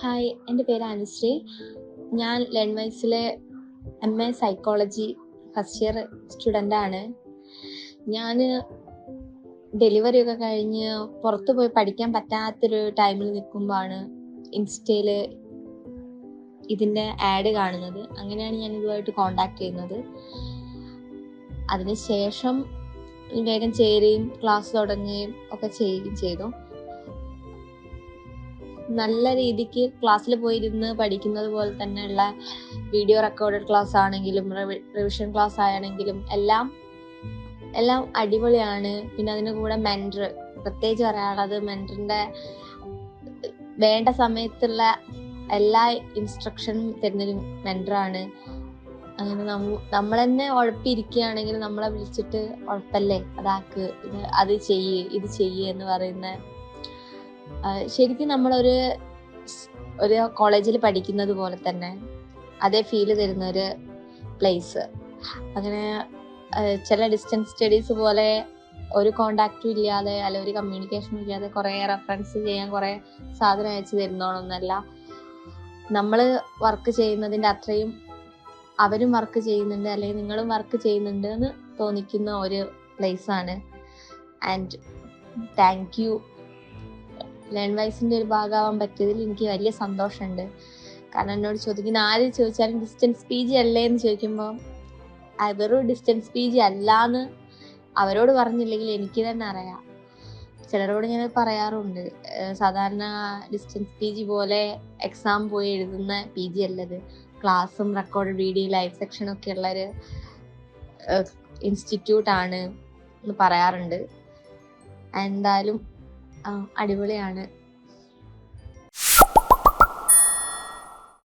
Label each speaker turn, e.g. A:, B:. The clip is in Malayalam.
A: ഹായ് എന്റെ പേര് അനുശ്രീ. ഞാൻ ലെൺവൈസിലെ M A psychology first year student ആണ്. ഞാൻ ഡെലിവറി ഒക്കെ കഴിഞ്ഞ് പുറത്ത് പോയി പഠിക്കാൻ പറ്റാത്തൊരു ടൈമിൽ നിൽക്കുമ്പോഴാണ് ഇൻസ്റ്റയിൽ ഇതിന്റെ ആഡ് കാണുന്നത്. അങ്ങനെയാണ് ഞാൻ ഇതുമായിട്ട് കോണ്ടാക്ട് ചെയ്യുന്നത്. അതിനുശേഷം വേഗം ചേരുകയും ക്ലാസ് തുടങ്ങുകയും ഒക്കെ ചെയ്യുകയും ചെയ്തു. നല്ല രീതിക്ക് ക്ലാസ്സിൽ പോയിരുന്ന് പഠിക്കുന്നത് പോലെ തന്നെയുള്ള വീഡിയോ റെക്കോർഡഡ് ക്ലാസ് ആണെങ്കിലും റിവിഷൻ ക്ലാസ് ആണെങ്കിലും എല്ലാം എല്ലാം അടിപൊളിയാണ്. പിന്നെ അതിന് കൂടെ മെന്റർ പ്രത്യേകിച്ച് പറയാനുള്ളത് മെന്ററിന്റെ വേണ്ട സമയത്തുള്ള എല്ലാ ഇൻസ്ട്രക്ഷനും തരുന്നൊരു മെന്ററാണ് അങ്ങനെ നമ്മൾ തന്നെ ഉഴപ്പിരിക്കുകയാണെങ്കിൽ നമ്മളെ വിളിച്ചിട്ട് ഉഴപ്പല്ലേ അതാക്ക് ഇത് അത് ചെയ്യ് ഇത് ചെയ്യ് എന്ന് പറയുന്ന ശരിക്കും നമ്മളൊരു ഒരു കോളേജിൽ പഠിക്കുന്നത് പോലെ തന്നെ അതേ ഫീൽ തരുന്ന ഒരു പ്ലേസ് അങ്ങനെ ചില ഡിസ്റ്റൻസ് സ്റ്റഡീസ് പോലെ ഒരു കോണ്ടാക്റ്റും ഇല്ലാതെ അല്ലെ ഒരു കമ്മ്യൂണിക്കേഷനും ഇല്ലാതെ കുറെ റെഫറൻസ് ചെയ്യാൻ കുറെ സാധനം അയച്ചു തരുന്നോളൊന്നല്ല നമ്മൾ വർക്ക് ചെയ്യുന്നതിന്റെ അത്രയും അവരും വർക്ക് ചെയ്യുന്നുണ്ട് അല്ലെങ്കിൽ നിങ്ങളും വർക്ക് ചെയ്യുന്നുണ്ട് എന്ന് തോന്നിക്കുന്ന ഒരു പ്ലേസ് ആണ്. ആൻഡ് താങ്ക് യു ലേൺ വൈസിന്റെ ഒരു ഭാഗമാവാൻ പറ്റിയതിൽ എനിക്ക് വലിയ സന്തോഷമുണ്ട്. കാരണം എന്നോട് ചോദിക്കുന്ന ആര് ചോദിച്ചാലും ഡിസ്റ്റൻസ് പി ജി അല്ലേ എന്ന് ചോദിക്കുമ്പോൾ വെറും ഡിസ്റ്റൻസ് പി ജി അല്ലാന്ന് അവരോട് പറഞ്ഞില്ലെങ്കിൽ എനിക്ക് തന്നെ അറിയാം. ചിലരോട് ഞാൻ പറയാറുണ്ട് സാധാരണ ഡിസ്റ്റൻസ് പി ജി പോലെ എക്സാം പോയി എഴുതുന്ന പി ജി അല്ലത്. ക്ലാസ്സും റെക്കോർഡ് വീഡിയോ ലൈവ് സെക്ഷനും ഒക്കെ ഉള്ളൊരു ഇൻസ്റ്റിറ്റ്യൂട്ട് ആണ് എന്ന് പറയാറുണ്ട്. എന്തായാലും അടിപൊളിയാണ്.